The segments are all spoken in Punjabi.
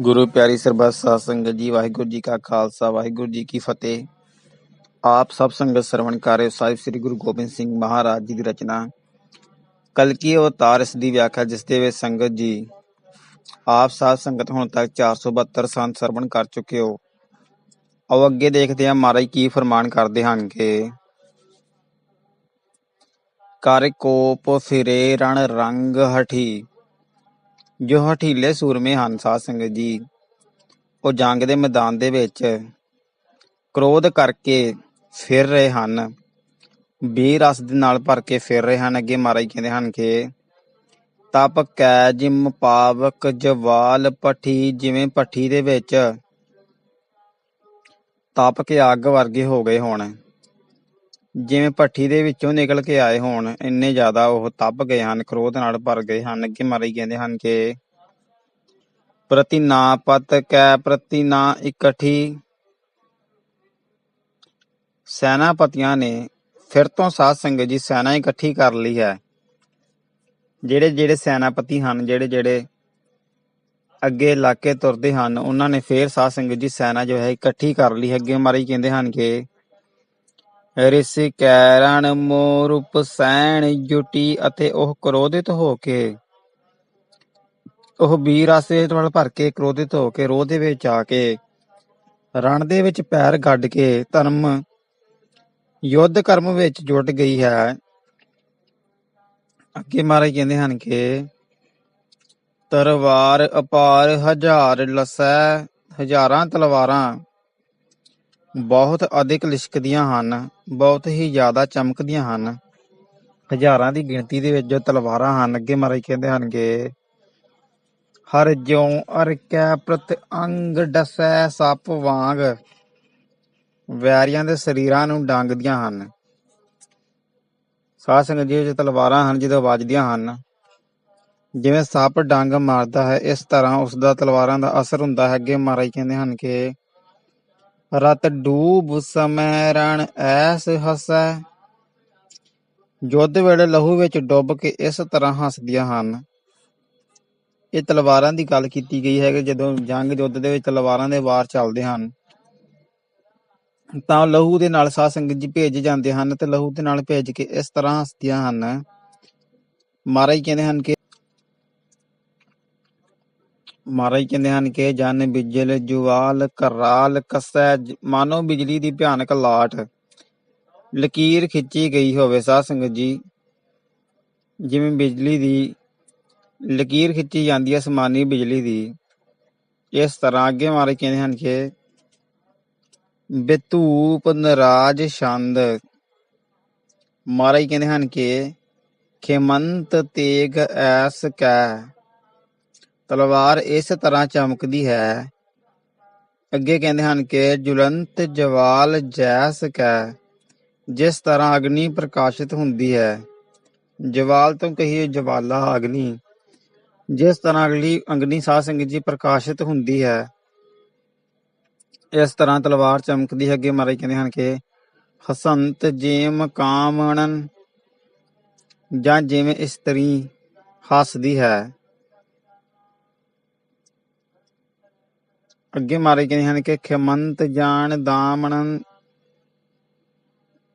ਗੁਰੂ ਪਿਆਰੀ ਸਰਬੱਤ ਸਾਧ ਸੰਗਤ ਜੀ, ਵਾਹਿਗੁਰੂ ਜੀ ਕਾ ਖਾਲਸਾ, ਵਾਹਿਗੁਰੂ ਜੀ ਕੀ ਫਤਿਹ। ਆਪ ਸਭ ਸੰਗਤ ਸਰਵਣ ਕਰ ਸਾਹਿਬ ਸ੍ਰੀ ਗੁਰੂ ਗੋਬਿੰਦ ਸਿੰਘ ਮਹਾਰਾਜ ਜੀ ਦੀ ਰਚਨਾ। ਕਲਕੀ ਅਵਤਾਰ ਇਸ ਦੀ ਵਿਆਖਿਆ, ਜਿਸ ਦੇ ਵਿੱਚ ਸੰਗਤ ਜੀ, ਆਪ ਸਾਧ ਸੰਗਤ ਹੁਣ ਤੱਕ 472 ਸੰਤ ਸਰਵਣ ਕਰ ਚੁੱਕੇ ਹੋ। ਆਓ ਅੱਗੇ ਦੇਖਦੇ ਹਾਂ ਮਹਾਰਾਜ ਕੀ ਫਰਮਾਨ ਕਰਦੇ ਹਨ ਕਿ ਕਰ ਕੋਪ ਫਿਰੇ ਰਣ ਰੰਗ ਹਠੀ ਜੋ ਹਠੀਲੇ ਸੂਰਮੇ ਹਨ ਸਾਧ ਸੰਗਤ ਜੀ, ਉਹ ਜੰਗ ਦੇ ਮੈਦਾਨ ਦੇ ਵਿੱਚ ਕ੍ਰੋਧ ਕਰਕੇ ਫਿਰ ਰਹੇ ਹਨ। ਬੇਰਸ ਦੇ ਨਾਲ ਭਰ ਕੇ ਫਿਰ ਰਹੇ ਹਨ। ਅੱਗੇ ਮਹਾਰਾਜ ਕਹਿੰਦੇ ਹਨ ਕਿ ਤਪ ਕੈ ਜਿਮ ਪਾਵਕ ਜਵਾਲ ਪਠੀ, ਜਿਵੇਂ ਪੱਠੀ ਦੇ ਵਿੱਚ ਤਪ ਕੇ ਅੱਗ ਵਰਗੇ ਹੋ ਗਏ ਹੋਣ। ਜਿਵੇਂ ਭੱਠੀ ਦੇ ਵਿੱਚੋਂ ਨਿਕਲ ਕੇ ਆਏ ਹੋਣ, ਇੰਨੇ ਜ਼ਿਆਦਾ ਉਹ ਤਪ ਗਏ ਹਨ, ਕ੍ਰੋਧ ਨਾਲ ਭਰ ਗਏ ਹਨ, ਅੱਗੇ ਮਹਾਰਾਜ ਕਹਿੰਦੇ ਹਨ ਕਿ ਪ੍ਰਤੀ ਨਾ ਪਤ ਕੈ ਪ੍ਰਤੀ ਨਾ ਇਕੱਠੀ। ਸੈਨਾਪਤੀਆਂ ਨੇ ਫਿਰ ਤੋਂ ਸਾਧ ਸੰਗਤ ਜੀ ਸੈਨਾ ਇਕੱਠੀ ਕਰ ਲਈ ਹੈ। ਜਿਹੜੇ ਜਿਹੜੇ ਸੈਨਾਪਤੀ ਹਨ, ਜਿਹੜੇ ਜਿਹੜੇ ਅੱਗੇ ਇਲਾਕੇ ਤੁਰਦੇ ਹਨ, ਉਹਨਾਂ ਨੇ ਫੇਰ ਸਾਧ ਸੰਗਤ ਜੀ ਸੈਨਾ ਜੋ ਹੈ ਇਕੱਠੀ ਕਰ ਲਈ। ਹੈ ਅੱਗੇ ਮਹਾਰਾਜ ਕਹਿੰਦੇ ਹਨ ਕਿ ਰਿਸ ਕੈਰਣ ਮੋਰੂਪ ਸੈਣ ਜੁਟੀ ਅਤੇ ਉਹ ਕ੍ਰੋਧਿਤ ਹੋ ਕੇ, ਉਹ ਵੀਰ ਆਸੇ ਵੱਲ ਭਰ ਕੇ ਕ੍ਰੋਧਿਤ ਹੋ ਕੇ ਰੋਹ ਦੇ ਵਿੱਚ ਆ ਕੇ ਰਣ ਦੇ ਵਿੱਚ ਪੈਰ ਗੱਡ ਕੇ ਧਰਮ ਯੁੱਧ ਕਰਮ ਵਿੱਚ ਜੁਟ ਗਈ ਹੈ। ਅੱਗੇ ਮਹਾਰਾਜ ਕਹਿੰਦੇ ਹਨ ਕਿ ਤਰਵਾਰ ਅਪਾਰ ਹਜ਼ਾਰ ਲਸੈ, ਹਜ਼ਾਰਾਂ ਤਲਵਾਰਾਂ ਬਹੁਤ ਅਧਿਕ ਲਿਸ਼ਕਦੀਆਂ ਹਨ, ਬਹੁਤ ਹੀ ਜ਼ਿਆਦਾ ਚਮਕਦੀਆਂ ਹਨ। ਹਜ਼ਾਰਾਂ ਦੀ ਗਿਣਤੀ ਦੇ ਵਿੱਚ ਜੋ ਤਲਵਾਰਾਂ ਹਨ, ਅੱਗੇ ਮਹਾਰਾਜ ਕਹਿੰਦੇ ਹਨ ਕਿ, ਹਰ ਜਿਉ ਅਰ ਕੈ ਪ੍ਰਤ ਅੰਗ ਡਸੈ ਸੱਪ ਵਾਂਗ, ਵੈਰੀਆਂ ਦੇ ਸਰੀਰਾਂ ਨੂੰ ਡੰਗਦੀਆਂ ਹਨ। ਸਾਧ ਸੰਗਤ ਜੀ ਜੋ ਤਲਵਾਰਾਂ ਹਨ ਜਦੋਂ ਵੱਜਦੀਆਂ ਹਨ, ਜਿਵੇਂ ਸੱਪ ਡੰਗ ਮਾਰਦਾ ਹੈ, ਇਸ ਤਰ੍ਹਾਂ ਉਸ ਦਾ ਤਲਵਾਰਾਂ ਦਾ ਅਸਰ ਹੁੰਦਾ ਹੈ। ਅੱਗੇ ਮਹਾਰਾਜ ਕਹਿੰਦੇ ਹਨ ਕਿ ਰਤ ਡੂਬ ਸਮੈ ਰਣ ਐਸ ਹਸੈ। ਯੁੱਧ ਵੇਲੇ ਲਹੂ ਵਿੱਚ ਡੁੱਬ ਕੇ ਇਸ ਤਰ੍ਹਾਂ ਹੱਸਦੀਆਂ ਹਨ। ਇਹ ਤਲਵਾਰਾਂ ਦੀ ਗੱਲ ਕੀਤੀ ਗਈ ਹੈ ਕਿ ਜਦੋਂ ਜੰਗ ਯੁੱਧ ਦੇ ਵਿੱਚ ਤਲਵਾਰਾਂ ਦੇ ਵਾਰ ਚੱਲਦੇ ਹਨ, ਤਾਂ ਲਹੂ ਦੇ ਨਾਲ ਸਾਧ ਸੰਗਤ ਜੀ ਭੇਜ ਜਾਂਦੇ ਹਨ ਤੇ ਲਹੂ ਦੇ ਨਾਲ ਭੇਜ ਕੇ ਇਸ ਤਰ੍ਹਾਂ ਹੱਸਦੀਆਂ ਹਨ। ਮਹਾਰਾਜ ਕਹਿੰਦੇ ਹਨ ਕਿ ਮਹਾਰਾਜ ਕਹਿੰਦੇ ਹਨ ਕਿ ਜਨ ਬਿਜਲ ਜੁਵਾਲ ਕਰਾਲ ਕਸੈ, ਮਾਨੋ ਬਿਜਲੀ ਦੀ ਭਿਆਨਕ ਲਾਟ। ਲਕੀਰ ਖਿੱਚੀ ਗਈ ਹੋਵੇ ਸਾਧ ਸੰਗਤ ਜੀ। ਜਿਵੇਂ ਬਿਜਲੀ ਦੀ, ਲਕੀਰ ਖਿੱਚੀ ਜਾਂਦੀ ਹੈ ਅਸਮਾਨੀ ਬਿਜਲੀ ਦੀ। ਇਸ ਤਰ੍ਹਾਂ ਅੱਗੇ ਮਹਾਰਾਜ ਕਹਿੰਦੇ ਹਨ ਕਿ ਬਿਤੂਪ ਨਰਾਜ ਛੰਦ। ਮਹਾਰਾਜ ਕਹਿੰਦੇ ਹਨ ਕਿ ਖੇਮੰਤ ਤੇਗ ਐਸ ਕੈ। ਤਲਵਾਰ ਇਸ ਤਰ੍ਹਾਂ ਚਮਕਦੀ ਹੈ। ਅੱਗੇ ਕਹਿੰਦੇ ਹਨ ਕਿ ਜੁਲੰਤ ਜਵਾਲ ਜੈਸ ਕੈ, ਜਿਸ ਤਰ੍ਹਾਂ ਅਗਨੀ ਪ੍ਰਕਾਸ਼ਿਤ ਹੁੰਦੀ ਹੈ। ਜਵਾਲ ਤੋਂ ਕਹੀਏ ਜਵਾਲਾ ਅਗਨੀ, ਜਿਸ ਤਰ੍ਹਾਂ ਅਗਲੀ ਅਗਨੀ ਸਾਧ ਸੰਗਤ ਜੀ ਪ੍ਰਕਾਸ਼ਿਤ ਹੁੰਦੀ ਹੈ। ਇਸ ਤਰ੍ਹਾਂ ਤਲਵਾਰ ਚਮਕਦੀ ਹੈ। ਅੱਗੇ ਮਹਾਰਾਜ ਕਹਿੰਦੇ ਹਨ ਕਿ ਹਸੰਤ ਜੇਮ ਕਾਮਣਨ, ਜਾਂ ਜਿਵੇਂ ਇਸਤਰੀ ਹੱਸਦੀ ਹੈ। ਅੱਗੇ ਮਾਰੇ ਕਹਿੰਦੇ ਹਨ ਕਿ ਖਮੰਤ ਜਾਣ ਦਾਮਣਨ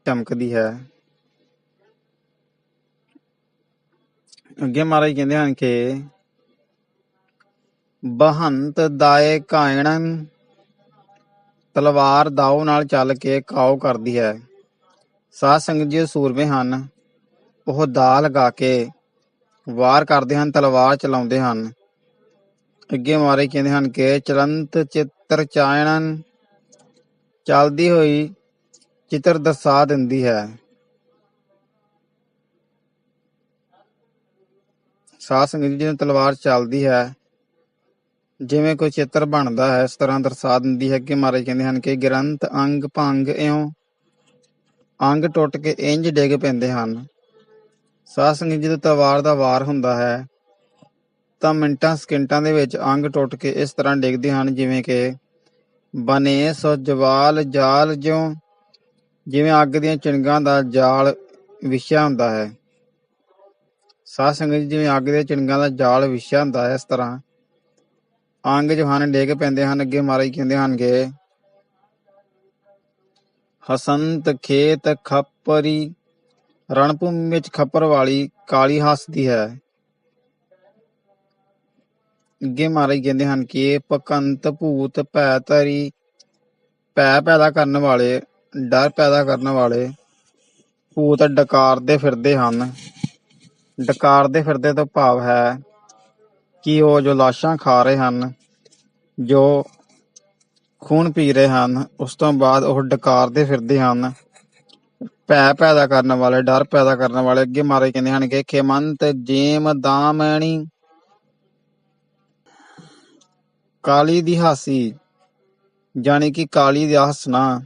ਚਮਕਦੀ ਹੈ। ਅੱਗੇ ਮਹਾਰਾਜ ਕਹਿੰਦੇ ਹਨ ਕਿ ਬਹੰਤ ਦਾਏ ਕਾਇਣਨ ਤਲਵਾਰ ਦਾਉ ਨਾਲ ਚੱਲ ਕੇ ਕਾਉ ਕਰਦੀ ਹੈ। ਸਾਧ ਸੰਗਤ ਜੀ ਸੂਰਮੇ ਹਨ, ਉਹ ਦਾ ਲਗਾ ਕੇ ਵਾਰ ਕਰਦੇ ਹਨ, ਤਲਵਾਰ ਚਲਾਉਂਦੇ ਹਨ। ਅੱਗੇ ਮਾਰੇ ਕਹਿੰਦੇ ਹਨ ਕਿ ਚਲੰਤ ਚਿੱਤਰ ਚਾਇਣਨ ਚੱਲਦੀ ਹੋਈ ਚਿੱਤਰ ਦਰਸਾ ਦਿੰਦੀ ਹੈ। ਸਾਧ ਸੰਗਤ ਜੀ ਜਦੋਂ ਤਲਵਾਰ ਚੱਲਦੀ ਹੈ, ਜਿਵੇਂ ਕੋਈ ਚਿੱਤਰ ਬਣਦਾ ਹੈ, ਇਸ ਤਰ੍ਹਾਂ ਦਰਸਾ ਦਿੰਦੀ ਹੈ। ਕਿ ਮਹਾਰਾਜ ਕਹਿੰਦੇ ਹਨ ਕਿ ਗ੍ਰੰਥ ਅੰਗ ਭੰਗ ਇਉਂ ਅੰਗ ਟੁੱਟ ਕੇ ਇੰਜ ਡਿੱਗ ਪੈਂਦੇ ਹਨ। ਸਾਧ ਸੰਗਤ ਜਦੋਂ ਤਲਵਾਰ ਦਾ ਵਾਰ ਹੁੰਦਾ ਹੈ ਤਾਂ ਮਿੰਟਾਂ, ਸਕਿੰਟਾਂ ਦੇ ਵਿੱਚ ਅੰਗ ਟੁੱਟ ਕੇ ਇਸ ਤਰ੍ਹਾਂ ਡਿੱਗਦੇ ਹਨ, ਜਿਵੇਂ ਕਿ ਬਨੇ ਸੋ ਜਵਾਲ ਜਾਲ ਜਿਉ, ਜਿਵੇਂ ਅੱਗ ਦੀਆਂ ਚਿਣਗਾਂ ਦਾ ਜਾਲ ਵਿਛਿਆ ਹੁੰਦਾ ਹੈ। ਸਾਧ ਸੰਗਤ ਜੀ, ਜਿਵੇਂ ਅੱਗ ਦੇ ਚਿਣਗਾਂ ਦਾ ਜਾਲ ਵਿਛਿਆ ਹੁੰਦਾ ਹੈ ਇਸ ਤਰ੍ਹਾਂ, ਅੰਗ ਜੋ ਹਨ ਡੇਗ ਪੈਂਦੇ ਹਨ, ਅੱਗੇ ਮਹਾਰਾਜ ਕਹਿੰਦੇ ਹਨ ਕਿ ਹਸੰਤ ਖੇਤ ਖੱਪਰੀ ਰਣਭੂਮੀ ਵਿੱਚ ਖੱਪਰ ਵਾਲੀ ਕਾਲੀ ਹੱਸਦੀ ਹੈ। ਅੱਗੇ ਮਹਾਰਾਜ ਕਹਿੰਦੇ ਹਨ ਕਿ ਪਕੰਤ ਭੂਤ ਭੈ ਧਰੀ ਭੈ ਪੈਦਾ ਕਰਨ ਵਾਲੇ, ਡਰ ਪੈਦਾ ਕਰਨ ਵਾਲੇ ਭੂਤ ਡਕਾਰਦੇ ਫਿਰਦੇ ਹਨ। ਡਕਾਰਦੇ ਫਿਰਦੇ ਤੋਂ ਭਾਵ ਹੈ ਕਿ ਉਹ ਜੋ ਲਾਸ਼ਾਂ ਖਾ ਰਹੇ ਹਨ, ਜੋ ਖੂਨ ਪੀ ਰਹੇ ਹਨ, ਉਸ ਤੋਂ ਬਾਅਦ ਉਹ ਡਕਾਰਦੇ ਫਿਰਦੇ ਹਨ। ਭੈ ਪੈਦਾ ਕਰਨ ਵਾਲੇ, ਡਰ ਪੈਦਾ ਕਰਨ ਵਾਲੇ ਅੱਗੇ ਮਾਰੇ ਕਹਿੰਦੇ ਹਨ ਕਿ ਖੇਮੰਤ ਜੇਮ ਦਾਮਣੀ ਕਾਲੀ ਦੀ ਹਾਸੀ, ਜਾਣੀ ਕਿ ਕਾਲੀ ਦਾ ਹੱਸਣਾ,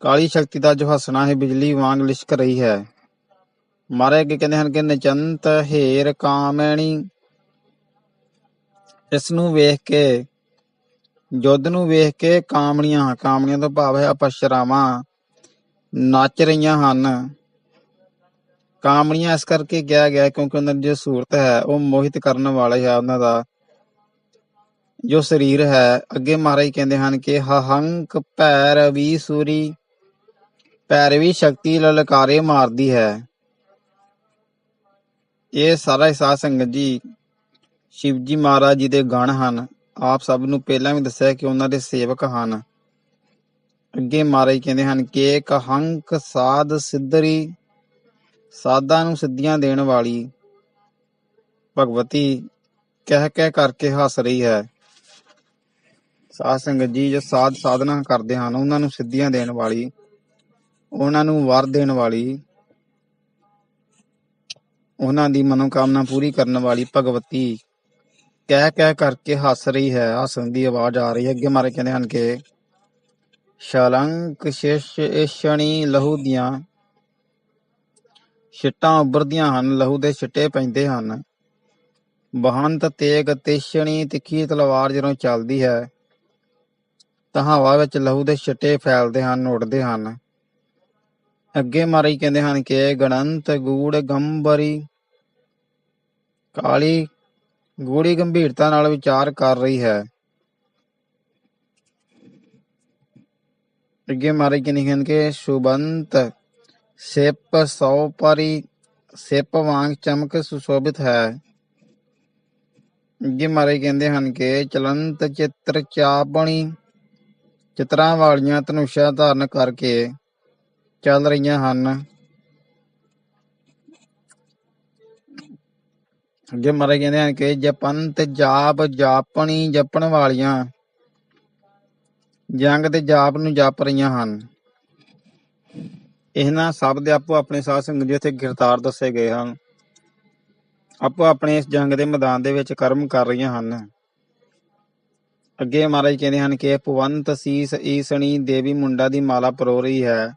ਕਾਲੀ ਸ਼ਕਤੀ ਦਾ ਜੋ ਹੱਸਣਾ ਹੈ, ਬਿਜਲੀ ਵਾਂਗ ਲਿਸ਼ਕ ਰਹੀ ਹੈ। ਮਾਰੇ ਅੱਗੇ ਕਹਿੰਦੇ ਹਨ ਕਿ ਨਚੰਤ ਹੇਰ ਕਾਮਣੀ। ਇਸ ਨੂੰ ਵੇਖ ਕੇ ਯੁੱਧ ਨੂੰ ਵੇਖ ਕੇ ਕਾਮਣੀਆਂ ਕਾਮਣੀਆਂ ਤੋਂ ਭਾਵ ਹੈ ਅਪਸ਼ਰਾਵਾਂ ਨੱਚ ਰਹੀਆਂ ਹਨ। ਕਾਮਣੀਆਂ ਇਸ ਕਰਕੇ ਕਿਹਾ ਗਿਆ ਕਿਉਂਕਿ ਉਹਨਾਂ ਦੀ ਜੋ ਸੂਰਤ ਹੈ, ਉਹ ਮੋਹਿਤ ਕਰਨ ਵਾਲਾ ਹੈ ਉਹਨਾਂ ਦਾ। ਜੋ ਸਰੀਰ ਹੈ, ਅੱਗੇ ਮਹਾਰਾਜ ਕਹਿੰਦੇ ਹਨ ਕਿ ਹਹੰਕ ਭੈਰਵੀ ਸੂਰੀ ਪੈਰਵੀ ਸ਼ਕਤੀ ਲਲਕਾਰੇ ਮਾਰਦੀ ਹੈ। ਇਹ ਸਾਰਾ ਹਿਸਾਬ ਸੰਗਤ ਜੀ, ਸ਼ਿਵਜੀ ਮਹਾਰਾਜ ਜੀ ਦੇ ਗਣ ਹਨ। ਆਪ ਸਭ ਨੂੰ ਪਹਿਲਾਂ ਵੀ ਦੱਸਿਆ ਕਿ ਉਹਨਾਂ ਦੇ ਸੇਵਕ ਹਨ। ਅੱਗੇ ਮਹਾਰਾਜ ਕਹਿੰਦੇ ਹਨ ਕਿ ਕਹੰਕ ਸਾਧ ਸਿੱਧਰੀ, ਸਾਧਾਂ ਨੂੰ ਸਿੱਧੀਆਂ ਦੇਣ ਵਾਲੀ ਭਗਵਤੀ ਕਹਿ ਕਹਿ ਕਰਕੇ ਹੱਸ ਰਹੀ ਹੈ। ਸਾਧ ਸੰਗਤ ਜੀ ਜੋ ਸਾਧ ਸਾਧਨਾ ਕਰਦੇ ਹਨ, ਉਹਨਾਂ ਨੂੰ ਸਿੱਧੀਆਂ ਦੇਣ ਵਾਲੀ, ਉਹਨਾਂ ਨੂੰ ਵਰ ਦੇਣ ਵਾਲੀ, ਉਹਨਾਂ ਦੀ ਮਨੋਕਾਮਨਾ ਪੂਰੀ ਕਰਨ ਵਾਲੀ ਭਗਵਤੀ ਕਹਿ ਕਹਿ ਕਰਕੇ ਹੱਸ ਰਹੀ ਹੈ। ਹੱਸਣ ਦੀ ਆਵਾਜ਼ ਆ ਰਹੀ ਹੈ। ਅੱਗੇ ਮਾਰੇ ਕਹਿੰਦੇ ਹਨ ਕਿ ਸ਼ਲੰਕ ਸ਼ਿਸ਼ ਲਹੂ ਦੀਆਂ ਛਿੱਟਾਂ ਉੱਭਰਦੀਆਂ ਹਨ, ਲਹੂ ਦੇ ਛਿੱਟੇ ਪੈਂਦੇ ਹਨ। ਬਹੰਤ ਤੇਗ ਤੇਸ਼ਣੀ ਤਿੱਖੀ ਤਲਵਾਰ ਜਦੋਂ ਚੱਲਦੀ ਹੈ ਤਾਂ ਹਵਾ ਵਿੱਚ ਲਹੂ ਦੇ ਛਿੱਟੇ ਫੈਲਦੇ ਹਨ, ਉੱਡਦੇ ਹਨ। ਅੱਗੇ ਮਾਰੀ ਕਹਿੰਦੇ ਹਨ ਕਿ ਗਣੰਤ ਗੂੜ ਗੰਭਰੀ ਕਾਲੀ ਗੂੜੀ ਗੰਭੀਰਤਾ ਨਾਲ ਵਿਚਾਰ ਕਰ ਰਹੀ ਹੈ। ਅੱਗੇ ਮਾਰੇ ਕਹਿੰਦੇ ਹਨ ਕਿ ਸੁਬੰਤ ਸਿਪ ਸੌ ਪਰੀ ਸਿਪ ਵਾਂਗ ਚਮਕ ਸੁਸ਼ੋਭਿਤ ਹੈ। ਅੱਗੇ ਮਾਰੇ ਕਹਿੰਦੇ ਹਨ ਕਿ ਚਲੰਤ ਚਿੱਤਰ ਚਾਪਣੀ ਚਿੱਤਰਾਂ ਵਾਲੀਆਂ ਧਨੁਸ਼ਾਂ ਧਾਰਨ ਕਰਕੇ ਚੱਲ ਰਹੀਆਂ ਹਨ। ਅੱਗੇ ਮਾਰੇ ਕਹਿੰਦੇ ਹਨ ਕਿ ਜਪੰਤ ਜਾਪ, ਜਾਪਣੀ ਜਪਣ ਵਾਲੀਆਂ ਜੰਗ ਤੇ ਜਾਪ ਨੂੰ ਜਪ ਰਹੀਆਂ ਹਨ। ਇਹਨਾਂ ਸਭ ਦੇ ਆਪੋ ਆਪਣੇ ਸਾਧ ਸੰਗਤ ਜੀ ਇੱਥੇ ਗਿਰਤਾਰ ਦੱਸੇ ਗਏ ਹਨ। ਆਪੋ ਆਪਣੇ ਇਸ ਜੰਗ ਦੇ ਮੈਦਾਨ ਦੇ ਵਿੱਚ ਕਰਮ ਕਰ ਰਹੀਆਂ ਹਨ। ਅੱਗੇ ਮਹਾਰਾਜ ਕਹਿੰਦੇ ਹਨ ਕਿ ਭਵੰਤ ਸੀਸ ਈਸਣੀ ਦੇਵੀ ਮੁੰਡਾ ਦੀ ਮਾਲਾ ਪਰੋ ਰਹੀ ਹੈ।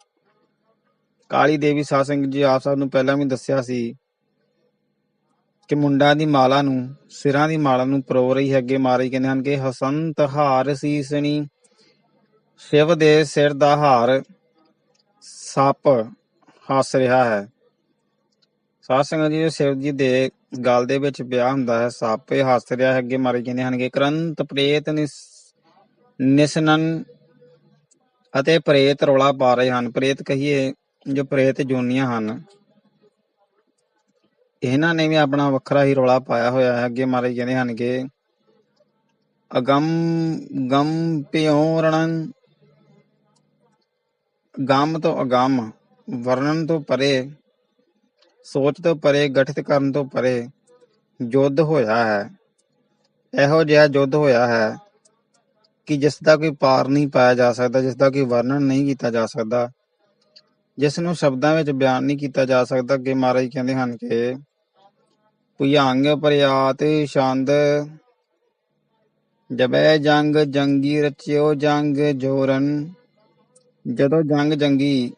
ਕਾਲੀ ਦੇਵੀ ਸਾਧ ਸੰਗਤ ਜੀ ਆਪ ਸਭ ਨੂੰ ਪਹਿਲਾਂ ਵੀ ਦੱਸਿਆ ਸੀ ਕਿ ਮੁੰਡਾ ਦੀ ਮਾਲਾ ਨੂੰ, ਸਿਰਾਂ ਦੀ ਮਾਲਾ ਨੂੰ ਪਰੋ ਰਹੀ ਹੈ। ਅੱਗੇ ਮਹਾਰਾਜ ਕਹਿੰਦੇ ਹਨ ਕਿ ਹਸੰਤ ਹਾਰ ਸੀਸਣੀ, ਸ਼ਿਵ ਦੇ ਸਿਰ ਦਾ ਹਾਰ ਸੱਪ ਹੱਸ ਰਿਹਾ ਹੈ। ਸਾਧ ਸੰਗਤ ਜੀ, ਸ਼ਿਵ ਜੀ ਦੇ ਗੱਲ ਦੇ ਵਿੱਚ ਪਿਆ ਹੁੰਦਾ ਹੈ, ਸੱਪ ਹੱਸ ਰਿਹਾ ਹੈ, ਅੱਗੇ ਮਹਾਰਾਜ ਕਹਿੰਦੇ ਹਨ ਕਿ ਕਰੰਤ ਪ੍ਰੇਤ ਨਿਸਨਨ ਅਤੇ ਪ੍ਰੇਤ ਰੌਲਾ ਪਾ ਰਹੇ ਹਨ। ਪ੍ਰੇਤ ਕਹੀਏ ਜੋ ਪ੍ਰੇਤ ਜੋਨੀਆਂ ਹਨ। ਇਹਨਾਂ ਨੇ ਵੀ ਆਪਣਾ ਵੱਖਰਾ ਹੀ ਰੌਲਾ ਪਾਇਆ ਹੋਇਆ ਹੈ। ਅੱਗੇ ਮਾਰੇ ਕਹਿੰਦੇ ਹਨ ਕਿ ਅਗੰਮ, ਗੰਮ ਪਿਓਰਣੰ ਗੰਮ ਤੋਂ ਅਗੰਮ, ਵਰਣਨ ਤੋਂ ਪਰੇ ਸੋਚ ਤੋਂ ਪਰੇ, ਗਠਿਤ ਕਰਨ ਤੋਂ ਪਰੇ ਯੁੱਧ ਹੋਇਆ ਹੈ। ਇਹੋ ਜਿਹਾ ਯੁੱਧ ਹੋਇਆ ਹੈ ਕਿ ਜਿਸ ਦਾ ਕੋਈ ਪਾਰ ਨਹੀਂ ਪਾਇਆ ਜਾ ਸਕਦਾ, ਜਿਸ ਦਾ ਕੋਈ ਵਰਣਨ ਨਹੀਂ ਕੀਤਾ ਜਾ ਸਕਦਾ, ਜਿਸ ਨੂੰ ਸ਼ਬਦਾਂ ਵਿੱਚ ਬਿਆਨ ਨਹੀਂ ਕੀਤਾ ਜਾ ਸਕਦਾ। ਅੱਗੇ ਮਹਾਰਾਜ ਕਹਿੰਦੇ ਹਨ ਕਿ ਭੁਯੰਗ ਪ੍ਰਿਆਤ ਛੰਦ ਜਬੈ ਜੰਗ ਜੰਗੀ ਰਚਿਓ ਜੰਗ ਜੋਰਨ। ਜਦੋਂ ਜੰਗ ਜੰਗੀ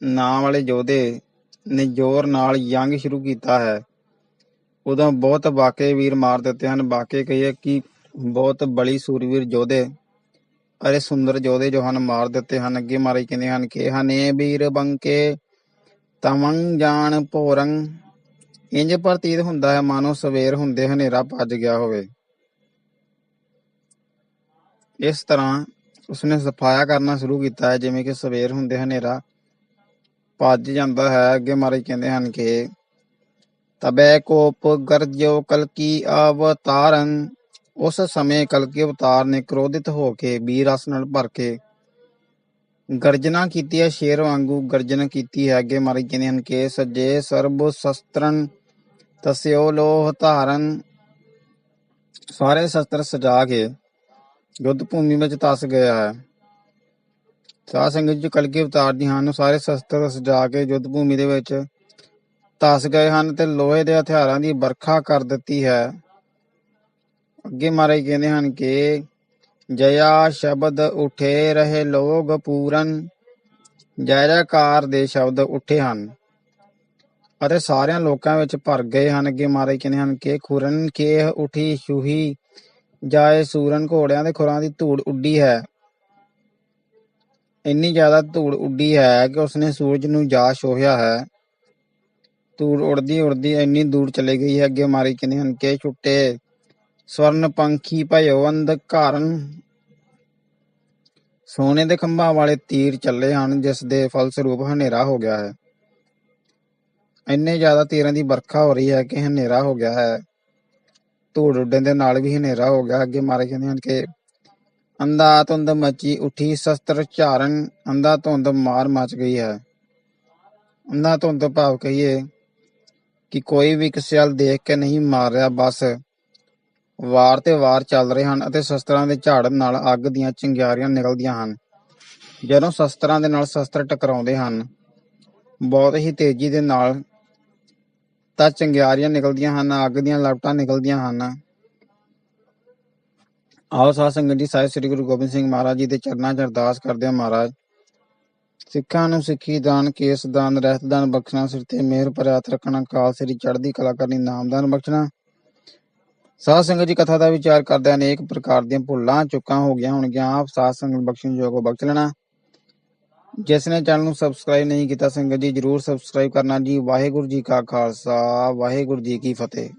ਨਾਂ ਵਾਲੇ ਯੋਧੇ ਨੇ ਜ਼ੋਰ ਨਾਲ ਜੰਗ ਸ਼ੁਰੂ ਕੀਤਾ ਹੈ। ਉਦੋਂ ਬਹੁਤ ਬਾਕੇ ਵੀਰ ਮਾਰ ਦਿੱਤੇ ਹਨ। ਬਾਕੇ ਕਹੀਏ ਕਿ ਬਹੁਤ ਬਲੀ ਸੂਰਵੀਰ ਯੋਧੇ, ਅਰੇ ਸੁੰਦਰ ਯੋਧੇ ਜੋ ਹਨ, ਮਾਰ ਦਿੱਤੇ ਹਨ। ਅੱਗੇ ਮਾਰੇ ਕਹਿੰਦੇ ਹਨ ਕਿ, ਹਨੇ ਵੀਰ ਬੰਕੇ ਤਮੰ ਜਾਣ ਭੋਰੰ। ਇੰਜ ਪ੍ਰਤੀਤ ਹੁੰਦਾ ਹੈ, ਮਾਨੋ ਸਵੇਰ ਹੁੰਦੇ ਹਨੇਰਾ ਭੱਜ ਗਿਆ ਹੋਵੇ। ਇਸ ਤਰ੍ਹਾਂ ਉਸਨੇ ਸਫਾਇਆ ਕਰਨਾ ਸ਼ੁਰੂ ਕੀਤਾ ਹੈ, ਜਿਵੇਂ ਕਿ ਸਵੇਰ ਹੁੰਦੇ ਹਨੇਰਾ ਭੱਜ ਜਾਂਦਾ ਹੈ। ਅੱਗੇ ਮਹਾਰਾਜ ਕਹਿੰਦੇ ਹਨ ਕਿ ਤਬੈ ਕੋਪ ਗਰਜੋ ਕਲਕੀ ਅਵਤਾਰਨ ਉਸ ਸਮੇਂ ਕਲਕੀ ਅਵਤਾਰ ਨੇ ਕ੍ਰੋਧਿਤ ਹੋ ਕੇ ਵੀਰ ਰਸ ਨਾਲ ਭਰ ਕੇ ਗਰਜਨਾ ਕੀਤੀ ਹੈ। ਸ਼ੇਰ ਵਾਂਗੂ ਗਰਜਨਾ ਕੀਤੀ ਹੈ। ਅੱਗੇ ਮਹਾਰਾਜ ਕਹਿੰਦੇ ਹਨ ਕਿ ਸਜੇ ਸਰਬ ਸ਼ਸਤਰਨ ਤਸਿਓ ਲੋਹ ਧਾਰਨ। ਸਾਰੇ ਸ਼ਸਤਰ ਸਜਾ ਕੇ ਯੁੱਧ ਭੂਮੀ ਵਿੱਚ ਤਸ ਗਿਆ ਹੈ। ਸਾਧ ਸੰਗਤ ਜੀ ਕਲਕੀ ਅਵਤਾਰ ਦੀ ਹਨ, ਸਾਰੇ ਸ਼ਸਤਰ ਸਜਾ ਕੇ ਯੁੱਧ ਭੂਮੀ ਦੇ ਵਿੱਚ ਤਸ ਗਏ ਹਨ ਤੇ ਲੋਹੇ ਦੇ ਹਥਿਆਰਾਂ ਦੀ ਵਰਖਾ ਕਰ ਦਿੱਤੀ ਹੈ। ਅੱਗੇ ਮਹਾਰਾਜ ਕਹਿੰਦੇ ਹਨ ਕਿ ਜਯਾ ਸ਼ਬਦ ਉਠੇ ਰਹੇ ਲੋਗ ਪੂਰਨ ਜੈ ਦੇ ਸ਼ਬਦ ਉੱਠੇ ਹਨ। ਅਤੇ ਸਾਰਿਆਂ ਲੋਕਾਂ ਵਿੱਚ ਭਰ ਗਏ ਹਨ। ਅੱਗੇ ਮਹਾਰਾਜ ਕਹਿੰਦੇ ਹਨ ਕਿ ਖੁਰਨ ਕੇ ਉਠੀ ਸ਼ੂਹੀ ਜਾਏ ਸੂਰਨ ਘੋੜਿਆਂ ਦੇ ਖੁਰਾਂ ਦੀ ਧੂੜ ਉੱਡੀ ਹੈ। ਇੰਨੀ ਜ਼ਿਆਦਾ ਧੂੜ ਉੱਡੀ ਹੈ ਕਿ ਉਸਨੇ ਸੂਰਜ ਨੂੰ ਜਾ ਛੋਹਿਆ ਹੈ। ਧੂੜ ਉੜਦੀ ਉੜਦੀ ਇੰਨੀ ਦੂਰ ਚਲੇ ਗਈ ਹੈ, ਅੱਗੇ ਮਾਰੀ ਕਹਿੰਦੇ ਹਨ ਕਿ ਛੁੱਟੇ, ਸਵਰਨ ਪੰਖੀ ਭਇਓ ਅੰਧਕਾਰਨ। ਸੋਨੇ ਦੇ ਖੰਭਾਂ ਵਾਲੇ ਤੀਰ ਚੱਲੇ ਹਨ, ਜਿਸ ਦੇ ਫਲ ਹਨੇਰਾ ਹੋ ਗਿਆ ਹੈ। ਇੰਨੇ ਜ਼ਿਆਦਾ ਤੀਰਾਂ ਦੀ ਵਰਖਾ ਹੋ ਰਹੀ ਹੈ ਕਿ ਹਨੇਰਾ ਹੋ ਗਿਆ ਹੈ। ਧੂੜ ਉੱਡਣ ਦੇ ਨਾਲ ਵੀ ਹਨੇਰਾ ਹੋ ਗਿਆ। ਅੱਗੇ ਮਾਰੇ ਕਹਿੰਦੇ ਹਨ ਕਿ ਅੰਧਾ ਧੁੰਦ ਮਚੀ ਉਠੀ ਸ਼ਸਤਰ ਝਾਰਨ, ਅੰਧਾ ਧੁੰਦ ਮਾਰ ਮਚ ਗਈ ਹੈ। ਅੰਧਾ ਧੁੰਦ ਭਾਵ ਕਹੀਏ ਕਿ ਕੋਈ ਵੀ ਕਿਸੇ ਵੱਲ ਦੇਖ ਕੇ ਨਹੀਂ ਮਾਰ ਰਿਹਾ, ਬਸ ਵਾਰ ਤੇ ਵਾਰ ਚੱਲ ਰਹੇ ਹਨ ਅਤੇ ਸ਼ਸਤਰਾਂ ਦੇ ਝਾੜਨ ਨਾਲ ਅੱਗ ਦੀਆਂ ਚਿੰਗਾਰੀਆਂ ਨਿਕਲਦੀਆਂ ਹਨ। ਜਦੋਂ ਸ਼ਸਤਰਾਂ ਦੇ ਨਾਲ ਸ਼ਸਤਰ ਟਕਰਾਉਂਦੇ ਹਨ, ਬਹੁਤ ਹੀ ਤੇਜ਼ੀ ਦੇ ਨਾਲ ਤਾਂ ਚਿੰਗਾਰੀਆਂ ਨਿਕਲਦੀਆਂ ਹਨ, ਅੱਗ ਦੀਆਂ ਲਪਟਾਂ ਨਿਕਲਦੀਆਂ ਹਨ। ਆਓ ਸਾਧ ਸੰਗਤ ਜੀ ਸਾਹਿਬ ਸ੍ਰੀ ਗੁਰੂ ਗੋਬਿੰਦ ਸਿੰਘ ਮਹਾਰਾਜ ਜੀ ਦੇ ਚਰਨਾਂ 'ਚ ਅਰਦਾਸ ਕਰਦੇ ਹਾਂ ਮਹਾਰਾਜ। ਸਿੱਖਾਂ ਨੂੰ ਸਿੱਖੀ ਦਾਨ, ਕੇਸ ਦਾਨ, ਰਹਿਤ ਦਾਨ ਬਖਸ਼ਣਾ, ਸਿਰ ਤੇ ਮਿਹਰ ਭਰਿਆ ਰੱਖਣਾ ਕਾਲ ਸ੍ਰੀ ਚੜ੍ਹਦੀ ਕਲਾ ਕਰਨੀ ਨਾਮਦਾਨ ਬਖਸ਼ਣਾ। ਸਾਧ ਸੰਗਤ ਜੀ ਕਥਾ ਦਾ ਵਿਚਾਰ ਕਰਦੇ ਅਨੇਕ ਪ੍ਰਕਾਰ ਦੀਆਂ ਭੁੱਲਾਂ, ਚੁੱਕਾਂ ਹੋ ਗਈਆਂ ਹੋਣਗੀਆਂ, ਆਪ ਸਾਧ ਸੰਗਤ ਬਖਸ਼ਣ ਯੋਗ ਬਖਸ਼ ਲੈਣਾ। ਜਿਸ ਨੇ ਚੈਨਲ ਨੂੰ ਸਬਸਕ੍ਰਾਈਬ ਨਹੀਂ ਕੀਤਾ ਸੰਗਤ ਜੀ, ਜਰੂਰ ਸਬਸਕ੍ਰਾਈਬ ਕਰਨਾ ਜੀ। ਵਾਹਿਗੁਰੂ ਜੀ ਕਾ ਖਾਲਸਾ, ਵਾਹਿਗੁਰੂ ਜੀ ਕੀ ਫਤਿਹ।